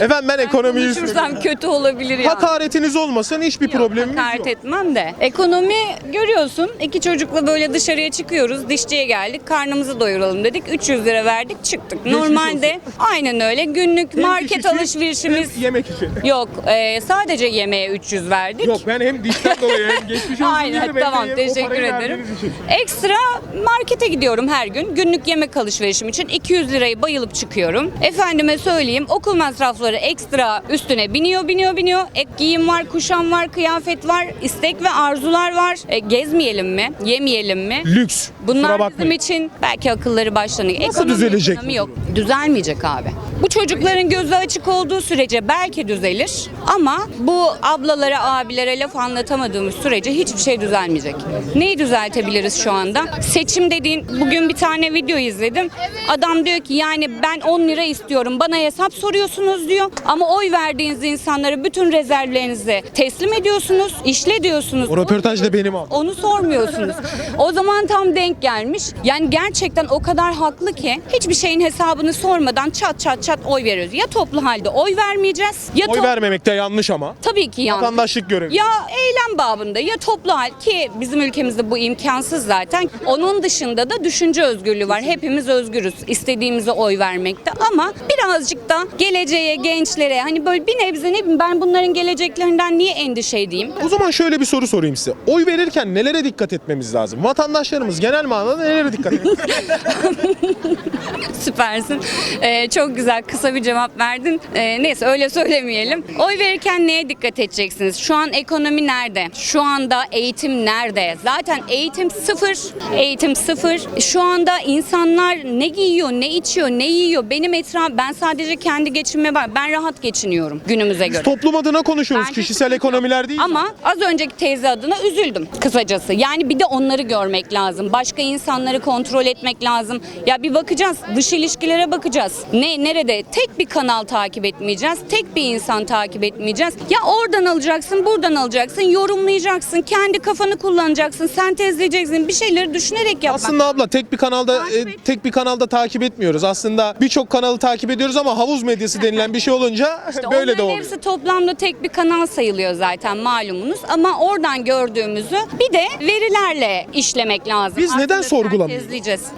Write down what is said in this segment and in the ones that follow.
Efendim ben ekonomiyi Konuşursam kötü olabilir ya. Hakaretiniz olmasın hiçbir problemimiz Hakaret yok. etmem de. Ekonomi görüyorsun. iki çocukla böyle dışarıya çıkıyoruz. Dişçiye geldik. Karnımızı doyuralım dedik. 300 lira verdik çıktık. Geçmiş Normalde aynen öyle. Günlük Hem market diş alışverişimiz hem yemek için. yok. e, sadece yemeğe 300 verdik. Yok ben hem dişten dolayı hem geçmiş olsun Aynen diyorum, hem de tamam o teşekkür parayı ederim. verdiğiniz için. Ekstra markete gidiyorum her gün. Günlük yemek alışverişim için 200 lirayı bayılıp çıkıyorum. Efendime söyleyeyim okul masrafları ekstra üstüne biniyor biniyor biniyor. Ek giyim var, kuşam var, kıyafet var, istek ve arzular var. E, gezmeyelim mi? Yemeyelim mi? Lüks. Bunlar Kusura bizim bakmayın. için belki akılları başlanıyor. Nasıl düzelecek ekonomi yok. Düzelmeyecek abi. Bu çocukların gözü açık olduğu sürece belki düzelir ama bu ablalara, abilere laf anlatamadığımız sürece hiçbir şey düzelmeyecek. Neyi düzeltebiliriz şu anda? Seçim dediğin bugün bir tane video izledim. Adam diyor ki yani ben 10 lira istiyorum bana hesap soruyorsunuz diyor ama oy verdiğiniz insanlara bütün rezervlerinizi teslim ediyorsunuz, işle diyorsunuz. O röportaj da benim abi. Onu sormuyorsunuz. O zaman tam denk gelmiş. Yani gerçekten o kadar haklı ki hiçbir şeyin hesabını sormadan çat çat çat oy veriyoruz. Ya toplu halde oy vermeyeceğiz ya Oy vermemek de yanlış ama. Tabii ki yanlış. Vatandaşlık görevi. Ya eylem babında ya toplu hal ki bizim ülkemizde bu imkansız zaten. Onun dışında da düşünce özgürlüğü var. Hepimiz özgürüz istediğimize oy vermekte ama birazcık da geleceğe, gençlere hani böyle bir nebze ne bileyim ben bunların geleceklerinden niye endişe edeyim? O zaman şöyle bir soru sorayım size. Oy verirken nelere dikkat etmemiz lazım? Vatandaşlarımız genel manada nelere dikkat etmemiz Süpersin. Ee, çok güzel kısa bir cevap verdin. Ee, neyse öyle söylemeyelim. Oy verirken neye dikkat edeceksiniz? Şu an ekonomi nerede? Şu anda eğitim nerede? Zaten eğitim sıfır. Eğitim sıfır. Şu anda insanlar ne giyiyor, ne içiyor, ne yiyor? Benim etraf ben sadece kendi geçinme var. Ben rahat geçiniyorum günümüze göre. Toplum adına konuşuyoruz. Bence Kişisel ekonomiler değil. Ama az önceki teyze adına üzüldüm kısacası. Yani bir de onları görmek lazım. Başka insanları kontrol etmek lazım. Ya bir bakacağız. Dış ilişkilere bakacağız. Ne nerede? Tek bir kanal takip etmeyeceğiz. Tek bir insan takip etmeyeceğiz. Ya oradan alacaksın, buradan alacaksın, yorumlayacaksın, kendi kafanı kullanacaksın, sentezleyeceksin. Bir şeyleri düşünerek yapmak. Aslında abla tek bir kanalda e, tek bir kanalda takip etmiyoruz. Aslında birçok kanalı takip ediyoruz ama havuz medyası denilen bir şey olunca İşte böyle de oluyor. hepsi toplamda tek bir kanal sayılıyor zaten malumunuz. Ama oradan gördüğümüzü bir de verilerle işlemek lazım. Biz neden sorgulamıyoruz?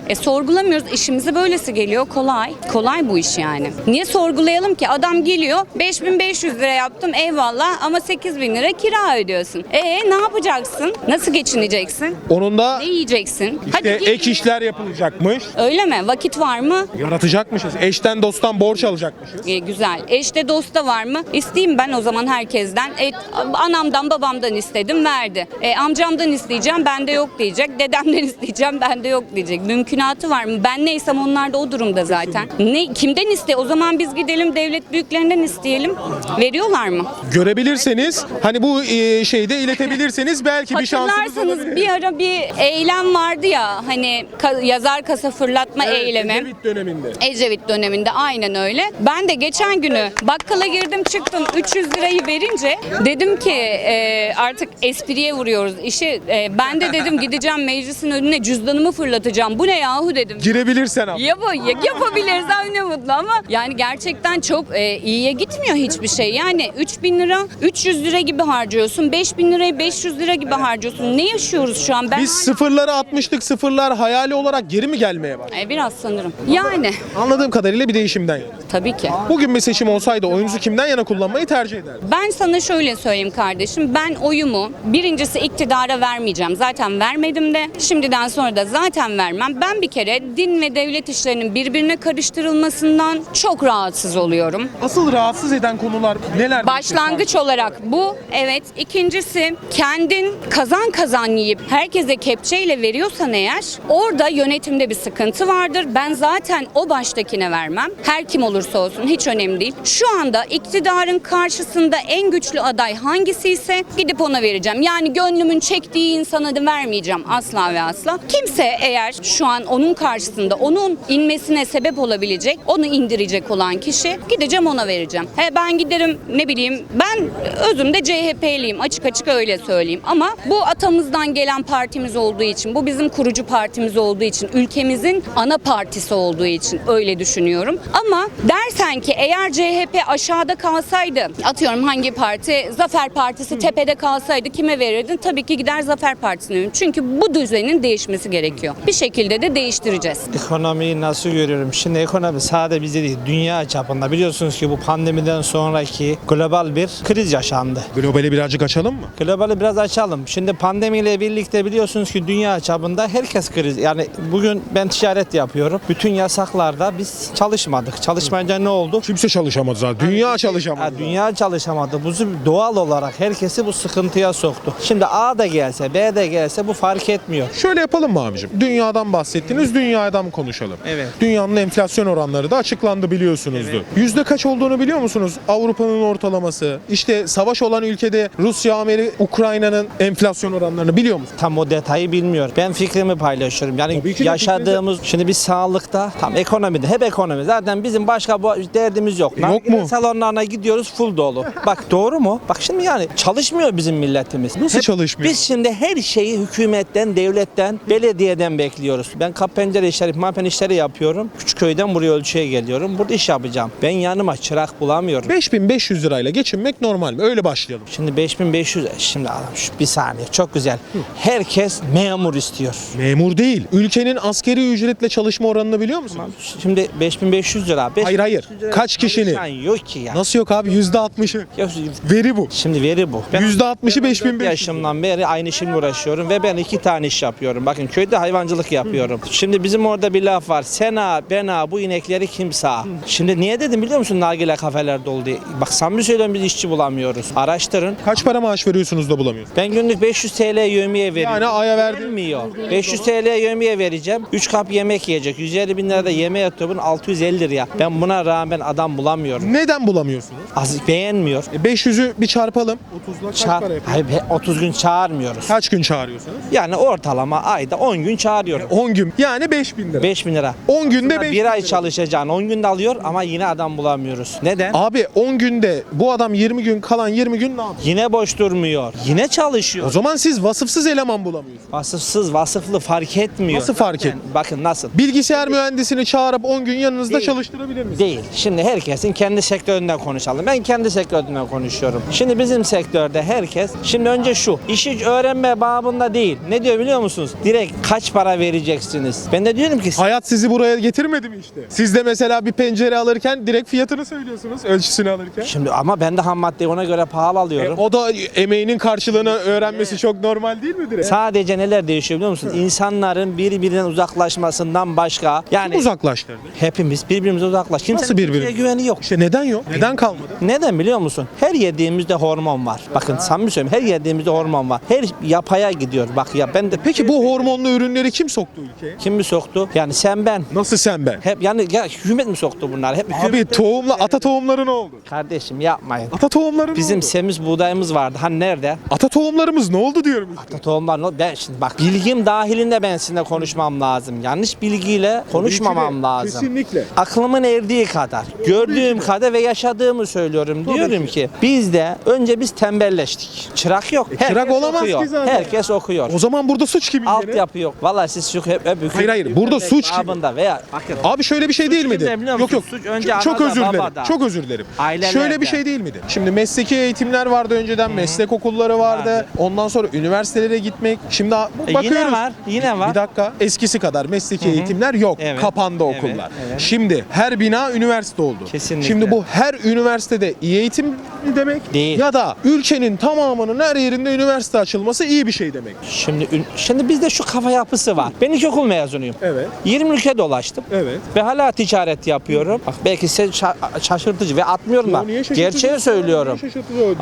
E sorgulamıyoruz. İşimize böylesi geliyor. Kolay. Kolay bu iş yani. Niye sorgulayalım ki? Adam geliyor 5500 lira yaptım eyvallah ama 8000 lira kira ödüyorsun. E ne yapacaksın? Nasıl geçineceksin? Onun da Ne yiyeceksin? işte git. ek işler yapılacakmış. Öyle mi? Vakit var mı? Yaratacakmışız. Eşten dosttan borç alacakmışız. E, güzel. Eşte dosta var mı? İsteyeyim ben o zaman herkesten. E, anamdan babamdan istedim verdi. E, amcamdan isteyeceğim bende yok diyecek. Dedemden isteyeceğim bende yok diyecek. Mümkünatı var mı? Ben neysem onlar da o durumda zaten. Ne kimden iste? O zaman biz gidelim devlet büyüklerinden isteyelim. Veriyorlar mı? Görebilirseniz hani bu e, şeyde iletebilirseniz belki bir şansınız Hatırlarsanız olabilir. bir ara bir eylem vardı ya hani ka- yazar kasa fırlatma Evet, eylemi. Ecevit döneminde. Ecevit döneminde aynen öyle. Ben de geçen günü bakkala girdim çıktım 300 lirayı verince dedim ki e, artık espriye vuruyoruz işi. E, ben de dedim gideceğim meclisin önüne cüzdanımı fırlatacağım. Bu ne yahu dedim. Girebilirsen abla. Yap yapabilirsem ne mutlu ama yani gerçekten çok e, iyiye gitmiyor hiçbir şey. Yani 3000 lira 300 lira gibi harcıyorsun. 5000 lirayı 500 lira gibi harcıyorsun. Ne yaşıyoruz şu an? Ben Biz sıfırları atmıştık. Sıfırlar hayali olarak geri mi gelmeye başladı? E, biraz sanırım. Yani Anladığım kadarıyla bir değişimden yana. tabii ki. Bugün bir seçim olsaydı oyunuzu kimden yana kullanmayı tercih ederdi? Ben sana şöyle söyleyeyim kardeşim. Ben oyumu birincisi iktidara vermeyeceğim. Zaten vermedim de. Şimdiden sonra da zaten vermem. Ben bir kere din ve devlet işlerinin birbirine karıştırılmasından çok rahatsız oluyorum. Asıl rahatsız eden konular neler? Başlangıç olarak bu. Evet. İkincisi kendin kazan kazan yiyip herkese kepçeyle veriyorsan eğer orada yönetimde bir sıkıntı vardır. Ben zaten o baştakine vermem. Her kim olursa olsun hiç önemli değil. Şu anda iktidarın karşısında en güçlü aday hangisi ise gidip ona vereceğim. Yani gönlümün çektiği insana da vermeyeceğim asla ve asla. Kimse eğer şu an onun karşısında onun inmesine sebep olabilecek onu indir yönlendirecek olan kişi gideceğim ona vereceğim. He ben giderim ne bileyim ben özümde CHP'liyim açık açık öyle söyleyeyim ama bu atamızdan gelen partimiz olduğu için bu bizim kurucu partimiz olduğu için ülkemizin ana partisi olduğu için öyle düşünüyorum. Ama dersen ki eğer CHP aşağıda kalsaydı atıyorum hangi parti Zafer Partisi tepede kalsaydı kime verirdin? Tabii ki gider Zafer Partisi'ne veririm. Çünkü bu düzenin değişmesi gerekiyor. Bir şekilde de değiştireceğiz. Ekonomiyi nasıl görüyorum? Şimdi ekonomi sadece bizde değil, dünya çapında. Biliyorsunuz ki bu pandemiden sonraki global bir kriz yaşandı. Globali birazcık açalım mı? Globali biraz açalım. Şimdi pandemiyle birlikte biliyorsunuz ki dünya çapında herkes kriz. Yani bugün ben ticaret yapıyorum. Bütün yasaklarda biz çalışmadık. Çalışmayınca ne oldu? Kimse çalışamadı zaten. Dünya çalışamadı. Ya dünya çalışamadı. Bu doğal olarak herkesi bu sıkıntıya soktu. Şimdi A da gelse, B de gelse bu fark etmiyor. Şöyle yapalım mı abicim? Dünyadan bahsettiniz, dünyadan konuşalım. Evet. Dünyanın enflasyon oranları da açıklandı biliyorsunuzdur. Yüzde kaç olduğunu biliyor musunuz? Avrupa'nın ortalaması. İşte savaş olan ülkede Rusya, Amerika, Ukrayna'nın enflasyon oranlarını biliyor musunuz? Tam o detayı bilmiyor. Ben fikrimi paylaşıyorum. Yani yaşadığımız şimdi biz sağlıkta tam ekonomide hep ekonomi. Zaten bizim başka bu derdimiz yok. Yok Nargile mu? Salonlarına gidiyoruz full dolu. Bak doğru mu? Bak şimdi yani çalışmıyor bizim milletimiz. Nasıl çalışmıyor? Biz şimdi her şeyi hükümetten, devletten, belediyeden bekliyoruz. Ben kap pencere işleri, mapen işleri yapıyorum. Küçükköy'den buraya ölçüye geliyorum. Burada iş yapacağım. Ben yanıma çırak bulamıyorum. 5500 lirayla geçinmek normal mi? Öyle başlayalım. Şimdi 5500 şimdi adam şu bir saniye çok güzel. Herkes memur istiyor. Memur değil. Ülkenin askeri ücretle çalışma oranını biliyor musunuz? Şimdi 5500 lira. Hayır, hayır. 5500 lira Kaç kişinin? Yok ki ya. Nasıl yok abi? %60'ı. Yok, Veri bu. Şimdi veri bu. Ben %60'ı 14 5500. yaşımdan beri aynı işimle uğraşıyorum ve ben iki tane iş yapıyorum. Bakın köyde hayvancılık yapıyorum. Şimdi bizim orada bir laf var. Sena, bena bu inekleri kim sağ? Şimdi niye dedim biliyor musun nargile kafeler dolu diye. Bak samimi söylüyorum biz işçi bulamıyoruz. Araştırın. Kaç para maaş veriyorsunuz da bulamıyorsunuz? Ben günlük 500 TL yövmiye veriyorum. Yani aya verdi- Vermiyor. 500 TL yövmiye vereceğim. 3 kap yemek yiyecek. 150 bin lirada yeme yatıyor. Bunun 650 liraya. Ben buna rağmen adam bulamıyorum. Neden bulamıyorsunuz? Az beğenmiyor. E 500'ü bir çarpalım. 30'la kaç Ça- para yapıyor? Hayır, be- 30 gün çağırmıyoruz. Kaç gün çağırıyorsunuz? Yani ortalama ayda 10 gün çağırıyorum. 10 gün. Yani 5000 lira. 5 bin lira. 10 günde Aslında 5 bir ay çalışacaksın 10 günde alıyor ama yine adam bulamıyoruz. Neden? Abi 10 günde bu adam 20 gün kalan 20 gün ne yapıyor? Yine boş durmuyor. Yine çalışıyor. O zaman siz vasıfsız eleman bulamıyorsunuz. Vasıfsız vasıflı fark etmiyor. Nasıl fark Yani Bakın nasıl? Bilgisayar mühendisini çağırıp 10 gün yanınızda Değil. çalıştırabilir misiniz? Değil. Şimdi herkesin kendi sektöründen konuşalım. Ben kendi sektörümden konuşuyorum. Şimdi bizim sektörde herkes, şimdi önce şu, işi öğrenme babında değil. Ne diyor biliyor musunuz? Direkt kaç para vereceksiniz? Ben de diyorum ki Hayat sizi buraya getirmedi mi işte? Siz de mesela bir pencere alırken direkt fiyatını söylüyorsunuz ölçüsünü alırken. Şimdi ama ben de ham maddeyi ona göre pahalı E, alıyorum. o da emeğinin karşılığını öğrenmesi çok normal değil mi direkt? Sadece neler değişiyor biliyor musunuz? İnsanların birbirinden uzaklaşmasından başka. Yani uzaklaştırdı? hepimiz birbirimize uzaklaş. Kimsenin Nasıl birbirimize? kimseye güveni yok. İşte neden yok? Neden kalmadı? Neden biliyor musun? Her yediğimizde hormon var. Bakın samimi söylüyorum. Her yediğimizde hormon var. Her yapaya gidiyor. Bak ya ben de Peki bu hormonlu ürünleri kim soktu ülkeye? kim mi soktu? Yani sen ben. Nasıl sen ben? Hep yani ya hükümet mi soktu bunları? Hep Abi hükümet- tohumla ata tohumları ne oldu? Kardeşim yapmayın. Ata tohumları ne Bizim oldu? semiz buğdayımız vardı. Hani nerede? Ata tohumlarımız ne oldu diyorum işte. Tohumlar ne- ben şimdi bak bilgim dahilinde ben sizinle konuşmam lazım. Yanlış bilgiyle konuşmamam lazım. Kesinlikle. Aklımın erdiği kadar, gördüğüm kadar ve yaşadığımı söylüyorum. Diyorum ki bizde önce biz tembelleştik. Çırak yok. Herkes E, çırak olamaz okuyor. ki zaten. Herkes okuyor. O zaman burada suç gene? Altyapı yok. Vallahi siz şu hep, hep Hayır, hayır. Burada suç kim? babında veya bakın Abi şöyle bir şey değil miydi? Biliyor Yok yok. musun? Suç önce çok, çok anada, özür dilerim. babada. Çok özür dilerim. Ailelerde. Şöyle bir şey değil miydi? Şimdi mesleki eğitimler vardı önceden, meslek okulları vardı. Vardı. Ondan sonra üniversitelere gitmek. Şimdi E, bakıyoruz. yine var, yine var. Bir dakika. Eskisi kadar mesleki eğitimler yok. Evet, Kapandı evet, okullar. evet. Şimdi her bina üniversite oldu. Kesinlikle. Şimdi bu her üniversitede iyi eğitim demek? Değil. Ya da ülkenin tamamının her yerinde üniversite açılması iyi bir şey demek. Şimdi şimdi bizde şu kafa yapısı var. Ben ilkokul mezunuyum. Evet. 20 ülke dolaştım. Evet. Ve hala ticaret yapıyorum. Bak belki şa- şaşırtıcı ve atmıyorum da. Gerçeği söylüyorum.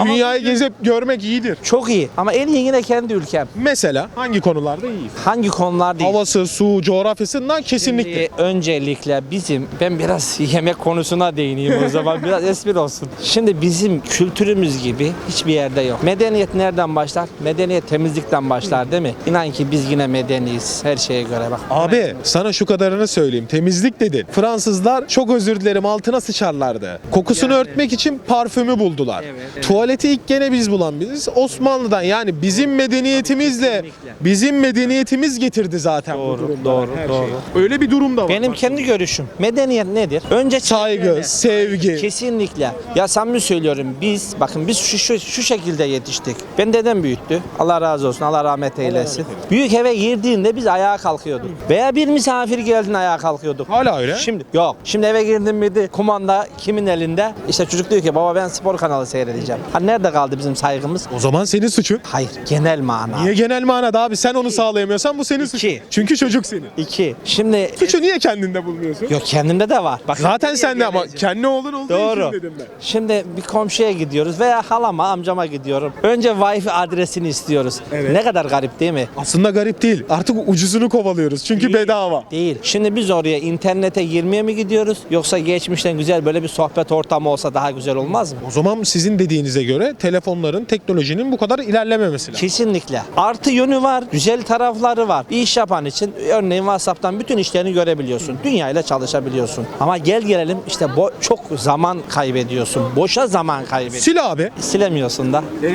Dünyayı gezip görmek iyidir. Çok iyi ama en iyi yine kendi ülkem. Mesela hangi konularda iyi? Hangi konular değil? Havası, su, coğrafyasından kesinlikle. Şimdi öncelikle bizim ben biraz yemek konusuna değineyim o zaman biraz espri olsun. Şimdi bizim kültürümüz gibi hiçbir yerde yok. Medeniyet nereden başlar? Medeniyet temizlikten başlar değil mi? İnan ki biz yine medeniyiz her şeye göre bak. Abi sana şu kadarını söyleyeyim. Temizlik dedin. Fransızlar çok özür dilerim altına sıçarlardı. Kokusunu örtmek için parfümü buldular. Evet, evet. Tuvaleti ilk gene biz bulan biziz. Osmanlı'dan yani bizim medeniyetimizle bizim medeniyetimiz getirdi zaten bu Doğru, durumlara, doğru, her doğru. şeyi. Öyle bir durum da var. Benim Bak. kendi görüşüm. Medeniyet nedir? Önce saygı, sevgi. Kesinlikle. Ya samimi söylüyorum biz bakın biz şu, şu, şu şekilde yetiştik. Ben dedem büyüttü. Allah razı olsun. Allah rahmet eylesin. Büyük eve girdiğinde biz ayağa kalkıyorduk. Veya bir misafir geldiğinde ayağa kalkıyorduk. Hala öyle. Şimdi yok. Şimdi eve girdim miydi kumanda kimin elinde? İşte çocuk diyor ki baba ben spor kanalı seyredeceğim. Ha nerede kaldı bizim saygımız? O zaman senin suçun. Hayır genel mana. Niye genel manada abi sen onu sağlayamıyorsan bu senin suçun. İki. Çünkü çocuk senin. İki. Şimdi Suçu niye kendinde bulmuyorsun? yok kendimde de var. Bak, Zaten sende ama kendi oğlun olduğu Doğru. için dedim ben. Şimdi bir komşuya gidiyoruz veya halama, amcama gidiyorum. Önce Wi-Fi adresini istiyoruz. Evet. Ne kadar garip değil mi? Aslında garip değil. Artık ucuzunu kovalıyoruz. Çünkü bedava. Değil. Şimdi biz oraya internete girmeye mi gidiyoruz? Yoksa geçmişten güzel böyle bir sohbet ortamı olsa daha güzel olmaz mı? O zaman sizin dediğinize göre telefonların, teknolojinin bu kadar ilerlememesi lazım. Kesinlikle. Artı yönü var, güzel tarafları var. Bir iş yapan için örneğin WhatsApp'tan bütün işlerini görebiliyorsun. Dünyayla çalışabiliyorsun. Ama gel gelelim işte bo- çok zaman kaybediyorsun. Boşa zaman kaybediyorsun. Sil abi. Silemiyorsun da. Ee,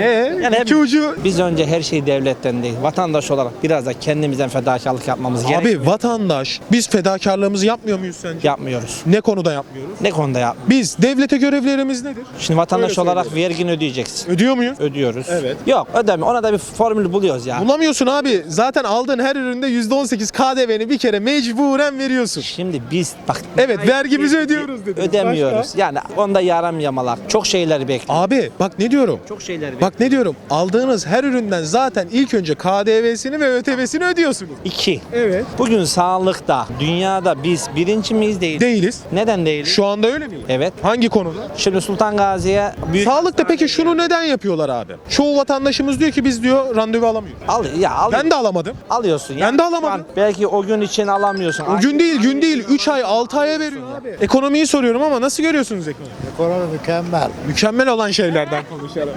Yani iki ucu. Biz önce her şeyi devletten değil, vatandaş olarak biraz da kendimizden fedakarlık yapmamız gerekiyor. Abi vatandaş biz fedakarlığımızı yapmıyor muyuz sence? Yapmıyoruz. Ne konuda yapmıyoruz? Ne konuda yap? Biz devlete görevlerimiz nedir? Şimdi vatandaş Öyle olarak vergini ödeyeceksin. Ödüyor muyuz? Ödüyoruz. Evet. Yok ödeme. Ona da bir formül buluyoruz ya. Bulamıyorsun abi. Zaten aldığın her üründe %18 KDV'ni bir kere mecburen veriyorsun. Şimdi biz bak Evet vergimizi ödüyoruz dedi. ödemiyoruz. Yani onda yaram yamalak. Çok şeyleri bekliyor. Abi bak ne diyorum? Çok şeyleri Bak ne diyorum? Aldığınız her üründen zaten ilk önce KDV'sini ve ÖTV'sini ödüyorsunuz. İki. Evet. Bugün sağlıkta dünyada biz birinci miyiz değil. Değiliz. Neden değiliz? Şu anda öyle mi? Evet. Hangi konuda? Şimdi Sultan Gazi'ye büyük Sağlıkta peki şunu neden yapıyorlar abi? Çoğu vatandaşımız diyor ki biz diyor randevu alamıyoruz. al ya al. Ben de alamadım. alıyorsun. Ben Yani de şu alamadım. an Belki o gün için alamıyorsun. O gün değil, gün değil. 3 ay, 6 aya veriyor abi. Ekonomiyi soruyorum ama nasıl görüyorsunuz ekonomiyi? Ekonomi mükemmel. Mükemmel olan şeylerden konuşalım.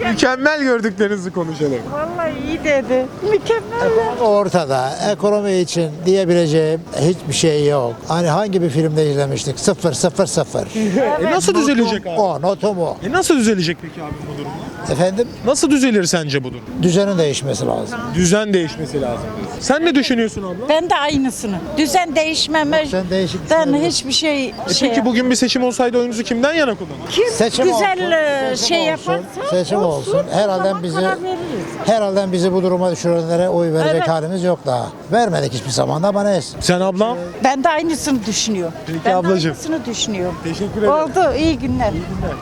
Mükemmel gördüklerinizi konuşalım. Vallahi iyi dedi. Mükemmel. Ortada ekonomi için diyebileceğim hiçbir şey yok. Hani hangi bir filmde izlemiştik? Sıfır sıfır sıfır. E nasıl düzelecek abi? O notum o. E nasıl düzelecek peki abi bu durum? Efendim Nasıl düzelir sence bu durum? düzenin değişmesi lazım. Düzen değişmesi lazım. diyorsun. Sen ne düşünüyorsun abla? Ben de aynısını. Düzen değişmeme. Sen değişik Ben düşünüyorsun. hiçbir şey E şey peki bugün bir seçim olsaydı oyunuzu kimden yana kullanırdın? Kim Seçim güzel olsun, e, seçim şey olsun, yaparsa seçim olsun. Herhalde zaman bizi herhalde bizi bu duruma düşürenlere oy verecek Evet. halimiz yok daha. Vermedik hiçbir zaman da ama neyse. Sen abla? Ben de aynısını düşünüyorum. Peki ben ablacığım. de aynısını düşünüyorum. Teşekkür ederim. Oldu. iyi günler.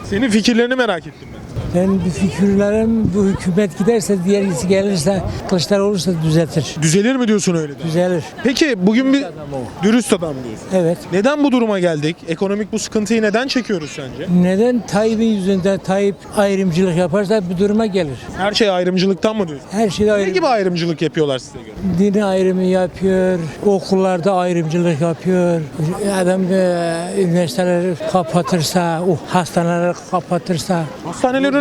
Senin fikirlerini merak ettim ben. Ben bir fikirlerim bu hükümet giderse diğerisi gelirse Kılıçdaroğlu olursa düzeltir. Düzelir mi diyorsun öyle de? Düzelir. Peki bugün bir dürüst adam diyorsun. Evet. Neden bu duruma geldik? Ekonomik bu sıkıntıyı neden çekiyoruz sence? Neden Tayyip'in yüzünden Tayyip ayrımcılık yaparsa bu duruma gelir. Her şey ayrımcılıktan mı diyorsun? Her Ne ayrım. gibi ayrımcılık yapıyorlar size göre? Dini ayrımı yapıyor, okullarda ayrımcılık yapıyor. Adam e, üniversiteleri kapatırsa, o hastaneleri kapatırsa,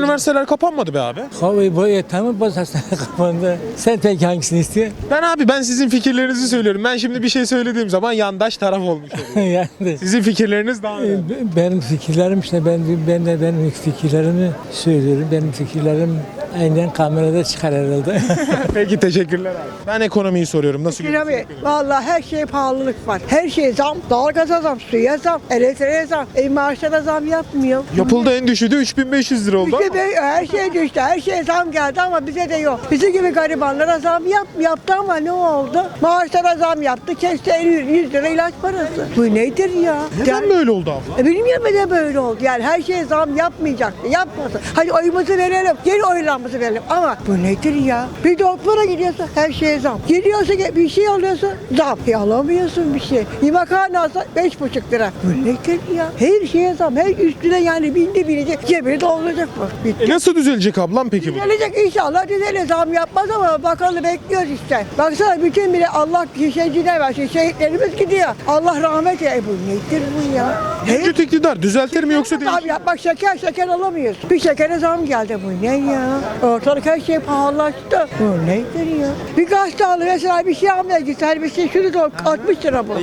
Üniversiteler kapanmadı be abi. kavayı boya tamam baz hastane kapandı. Sen peki hangisini istiyorsun? Ben abi ben sizin fikirlerinizi söylüyorum. Ben şimdi bir şey söylediğim zaman yandaş taraf olmuş oluyor. yani Sizin fikirleriniz daha önemli. E, benim fikirlerim işte ben ben de benim fikirlerimi söylüyorum. Benim fikirlerim aynen kamerada çıkar herhalde. Peki teşekkürler abi. Ben ekonomiyi soruyorum. Nasıl Abi görüyorsunuz? vallahi her şeye pahalılık var. Her şeye zam, doğalgaza zam, suya zam, elektriğe zam. E maaşlara zam yapmıyor. Yapıldı en düşüğü de 3500 lira oldu be- her şey düştü, her şeye zam geldi ama bize de yok. Bizim gibi garibanlara zam yap, yaptı ama ne oldu? Maaşlara zam yaptı, kesti 50 100 lira ilaç parası. Bu nedir ya? Neden Yani- böyle oldu abla? E bilmiyorum neden böyle oldu. Yani her şeye zam yapmayacaktı, yapmasın. Hadi oyumuzu verelim, geri oylan zamımızı verelim. Ama bu nedir ya? Bir doktora gidiyorsun her şeye zam. Gidiyorsun bir şey alıyorsun zam. E alamıyorsun bir şey. Yemekhane alsa beş buçuk lira. Bu nedir ya? Her şeye zam. Her üstüne yani bindi binecek. Cebini dolduracak mı? Bitti. E nasıl düzelecek ablam peki bu? Düzelecek inşallah düzelir. Zam yapmaz ama bakalım bekliyoruz işte. Baksana bütün bile Allah şehidine versin. Şehitlerimiz gidiyor. Allah rahmet eylesin. E bu nedir bu ya? Mevcut iktidar düzeltir mi yoksa değil? Zam yap. Bak şeker şeker alamıyoruz. Bir şekere zam geldi. Bu ne ya? Ortalık her şey pahalılaştı. Bu nedir ya? Bir gazete alır mesela bir şey almaya git. Her bir şey şunu da 60 lira bu.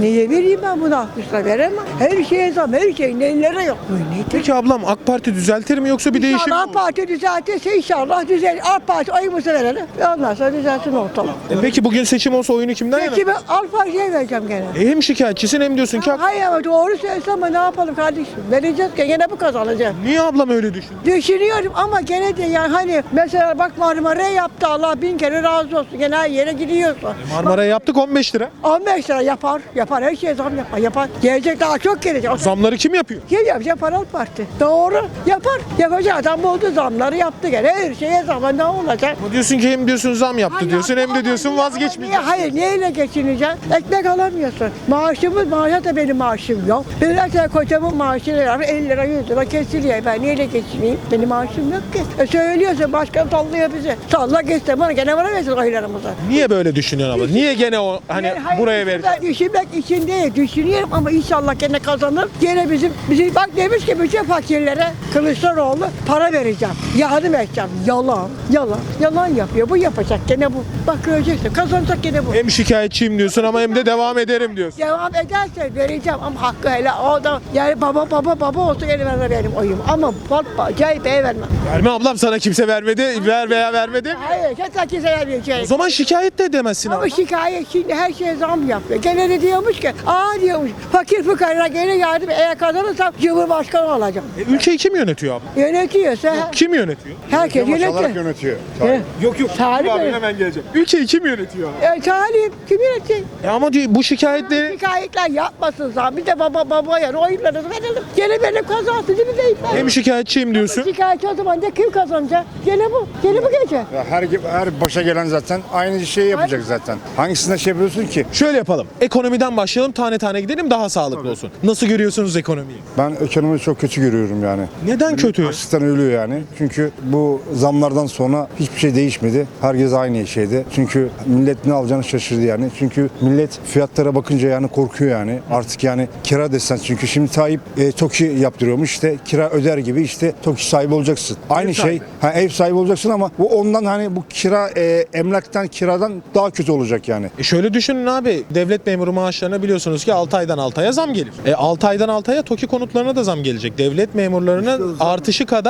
Niye vereyim ben bunu 60 lira veremem. Her şeye zam. Her şey nelere yok. Bu nedir? Peki ablam AK Parti düzeltir mi yoksa bir değişim mi İnşallah? Parti düzeltirse inşallah düzelir. AK Parti oyumuzu verelim. Ve ondan sonra düzelsin ortalık. E peki bugün seçim olsa oyunu kimden yana? Peki ben AK Parti'ye vereceğim gene. E hem şikayetçisin hem diyorsun ki AK- Hayır ama doğru söylesem ama ne yapalım kardeşim? Vereceğiz ki gene bu kazanacak. Niye ablam öyle düşün? Düşünüyorum ama gene de yani hani mesela bak Marmara yaptı Allah bin kere razı olsun. Gene her yere gidiyorsun. Marmara'ya yaptık 15 lira. 15 lira yapar, yapar her şeye zam yapar, yapar. Gelecek daha çok gelecek. Zamları kim yapıyor? Kim yapacak Paral Parti? Doğru. Yapar. Yapacak adam buldu zamları yaptı gene. Her şeye zam ne olacak? Ama diyorsun ki hem diyorsun zam yaptı Ay, diyorsun hem de ama diyorsun niye- ama vazgeçmeyeceksin. niye- Hayır neyle geçineceksin? Ekmek alamıyorsun. Maaşımız, maaşa da benim maaşım yok. Bir mesela kocamın maaşı lira, 50 lira 100 lira kesiliyor. Ben neyle geçineyim? Benim maaşım yok ki. E söylüyorsa başkan sallıyor bizi. Salla geçse bana gene bana versin oylarımızı. Niye böyle düşünüyorsun abla? Niye gene o hani hayır, buraya düşünmek- vereceksin? Düşünmek için değil, düşünüyorum ama inşallah gene kazanır. Gene bizim, bizim bak demiş ki bütün fakirlere Kılıçdaroğlu para vereceğim. Yardım edeceğim. Yalan, yalan, yalan yapıyor. Bu yapacak gene bu. Bak göreceksin kazanacak gene bu. Hem şikayetçiyim diyorsun ama hem de devam ederim diyorsun. Devam ederse vereceğim ama hakkı hele o da yani baba baba baba olsa gene vermem benim oyum. Ama bak CHP'ye vermem. Verme ablam sana kimse vermedi. Ver veya vermedi. Hayır, kesin kimse vermeyecek. O zaman şikayet de edemezsin Ama abi. şikayet şimdi her şeye zam yapıyor. Gene de diyormuş ki, aa diyormuş, fakir fukara gene yardım eğer kazanırsam Cumhurbaşkanı olacağım. E, ülkeyi kim yönetiyor abi? Yönetiyorsa Kim yönetiyor? herkes yönetiyor. yönetiyor. He. Yok yok. Tarih abi, mi? hemen geleceğim. Ülkeyi kim yönetiyor abi? E, talip kim yönetiyor? E ama diyor, bu şikayetleri Şikayetler yapmasın zam. Bir de baba baba yani oylarınızı verelim. Gene benim kazansın değil mi deyip ben. hem şikayetçiyim diyorsun. Şikayetçi o zaman da kim kazanacak? Gene bu. Gene bu gece. Ya her her başa gelen zaten aynı şeyi yapacak zaten. Hangisinde şey yapıyorsun ki? Şöyle yapalım. Ekonomiden başlayalım tane tane gidelim daha sağlıklı olsun. Nasıl görüyorsunuz ekonomiyi? Ben ekonomiyi çok kötü görüyorum yani. Neden kötü? Açlıktan ölüyor yani. Çünkü bu zamlardan sonra hiçbir şey değişmedi. Herkes aynı şeydi. Çünkü millet ne alacağını şaşırdı yani. Çünkü millet fiyatlara bakınca yani korkuyor yani. Artık yani kira desen çünkü şimdi Tayyip e, TOKİ yaptırıyormuş işte kira öder gibi işte TOKİ sahibi olacaksın. Aynı şey. Ha, ev sahibi olacaksın ama bu ondan hani bu kira e, emlaktan kiradan daha kötü olacak yani. E şöyle düşünün abi. Devlet memuru maaşlarına biliyorsunuz ki 6 aydan 6 aya zam gelir. E 6 aydan 6 aya TOKİ konutlarına da zam gelecek. Devlet memurlarının artışı kadar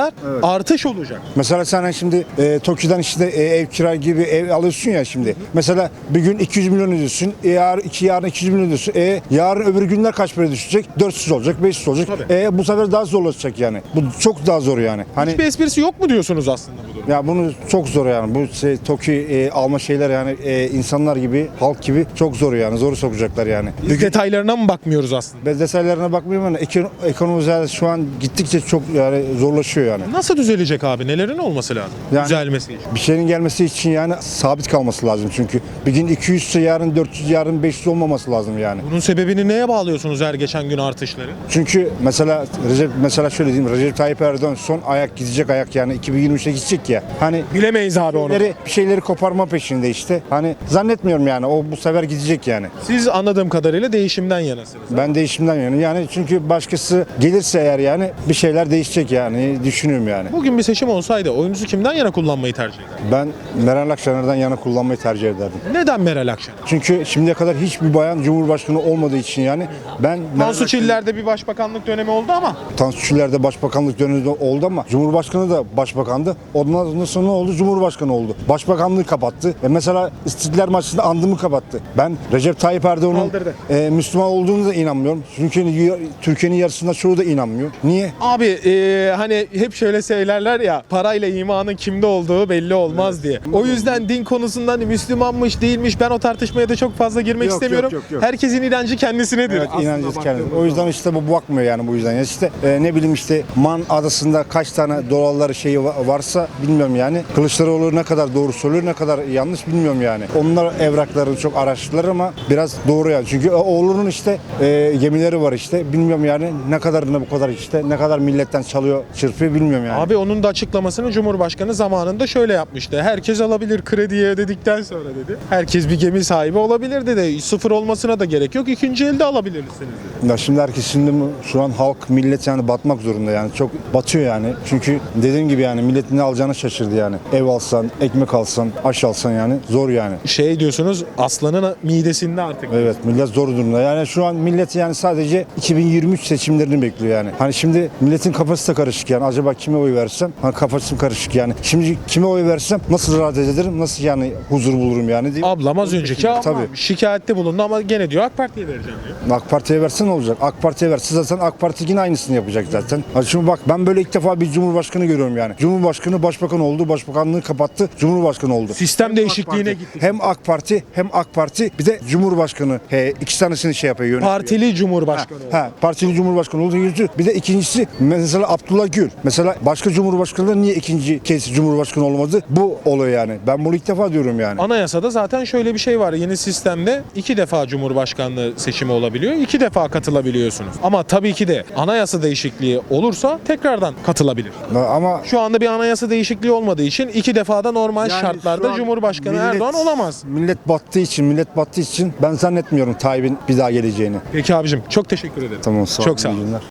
artış olacak. Mesela sen şimdi e, Tokyo'dan işte e, ev kira gibi ev alıyorsun ya şimdi. Mesela bir gün 200 milyon ödüyorsun. E, yarın, iki, yarın 200 milyon ödüyorsun. E, yarın öbür günler kaç para düşecek? 400 olacak, 500 olacak. E, bu sefer daha zorlaşacak yani. Bu çok daha zor yani. Hani Hiçbir esprisi yok mu diyorsunuz aslında bu durum? ya bunu çok zor yani. Bu şey, Tokyo e, alma şeyler yani e, insanlar gibi, halk gibi çok zor yani. Zoru sokacaklar yani. Biz detaylarına mı bakmıyoruz aslında? Ben detaylarına bakmıyorum ama eko- ekonomi zaten şu an gittikçe çok yani zorlaşıyor yani. Nasıl düzelecek abi? Nelerin olması lazım? Yani- Düzelmesi için. Bir şeyin gelmesi için yani sabit kalması lazım çünkü. Bir gün 200 ise yarın 400 yarın 500 olmaması lazım yani. Bunun sebebini neye bağlıyorsunuz her geçen gün artışları? Çünkü mesela Recep mesela şöyle diyeyim Recep Tayyip Erdoğan son ayak gidecek ayak yani 2023'e gidecek ya. Hani Bilemeyiz abi onu. şeyleri, bir şeyleri koparma peşinde işte. Hani zannetmiyorum yani o bu sefer gidecek yani. Siz anladığım kadarıyla değişimden yanasınız. Ben değişimden yanım. Yani çünkü başkası gelirse eğer yani bir şeyler değişecek yani düşünüyorum yani. Bugün bir seçim olsaydı oyunuzu kimden yana kullanmayı tercih ederdiniz? Ben Meral Akşener'den yana kullanmayı tercih ederdim. Neden Meral Akşener? Çünkü şimdiye kadar hiçbir bayan cumhurbaşkanı olmadığı için yani ben Tansu Çiller'de bir başbakanlık dönemi oldu ama Tansu Çiller'de başbakanlık dönemi oldu ama Cumhurbaşkanı da başbakandı. Ondan sonra ne oldu? Cumhurbaşkanı oldu. Başbakanlığı kapattı. E mesela İstiklal Marşı'nda andımı kapattı. Ben Recep Tayyip Erdoğan'ın e, Müslüman olduğunu da inanmıyorum. Çünkü Türkiye'nin yarısında çoğu da inanmıyor. Niye? Abi e, hani hep şöyle söylerler ya parayla imanın kimde olduğu belli olmaz diye. O yüzden din konusundan Müslümanmış değilmiş ben o tartışmaya da çok fazla girmek Yok, istemiyorum. yok, yok, yok. Herkesin inancı kendisinedir. Evet, aslında kendimiz. O yüzden işte bu bakmıyor yani bu yüzden. Ya işte e, ne bileyim işte Man adasında kaç tane dolarları şeyi va- varsa bilmiyorum yani. Kılıçdaroğlu ne kadar doğru söylüyor ne kadar yanlış bilmiyorum yani. Onlar evraklarını çok araştırdılar ama biraz doğru yani. Çünkü oğlunun işte e, gemileri var işte. Bilmiyorum yani ne kadarını bu kadar işte ne kadar milletten çalıyor çırpıyor bilmiyorum yani. Abi onun da açıklamasını Cumhurbaşkanı zamanında şöyle yapmıştı. Herkes alabilir krediye ödedikten sonra dedi. Herkes bir gemi sahibi olabilir dedi. Sıfır olmasına da gerek yok. İkinci elde alabilirsiniz dedi. Ya şimdi herkes şimdi şu an halk millet yani batmak zorunda yani çok batıyor yani. Çünkü dediğim gibi yani millet ne alacağını şaşırdı yani. Ev alsan, ekmek alsan, aş alsan yani zor yani. Şey diyorsunuz aslanın midesinde artık. Evet millet zor durumda. Yani şu an millet yani sadece 2023 seçimlerini bekliyor yani. Hani şimdi milletin kafası da karışık yani. Acaba kime oy versem? Hani kafası karışık yani. Şimdi kime oy versem nasıl rahat ederim? Nasıl yani huzur bulurum yani? Değil mi? Ablam az önceki ablam Tabii. şikayette bulundu ama gene diyor AK Parti'ye vereceğim diyor. AK Parti'ye versen ne olacak? AK Parti'ye verse zaten AK Parti yine aynısını yapacak zaten. Ha şimdi bak ben böyle ilk defa bir cumhurbaşkanı görüyorum yani. Cumhurbaşkanı başbakan oldu, başbakanlığı kapattı, cumhurbaşkanı oldu. Sistem Hem değişikliğine gittik. Hem AK Parti hem AK Parti bir de Cumhurbaşkanı. He, iki tanesini şey yapıyor yönetiyor. Partili Cumhurbaşkanı oldu. Ha, partili cumhurbaşkanı yüzü. Bir de ikincisi mesela Abdullah Gül. Mesela başka cumhurbaşkanları niye ikinci kez cumhurbaşkanı olmadı? Bu oluyor yani. Ben bunu ilk defa diyorum yani. Anayasada zaten şöyle bir şey var. Yeni sistemde iki defa Cumhurbaşkanlığı seçimi olabiliyor. iki defa katılabiliyorsunuz. Ama tabii ki de anayasa değişikliği olursa tekrardan katılabilir. Ama Şu anda bir anayasa değişikliği olmadığı için iki defada normal Yani şartlarda an Cumhurbaşkanı millet- Erdoğan olamaz. Millet battığı için, millet battığı için ben zannetmiyorum Tayyip'in bir daha geleceğini. Peki abicim çok teşekkür ederim. Tamam sağ Çok olun, sağ iyi olun. günler.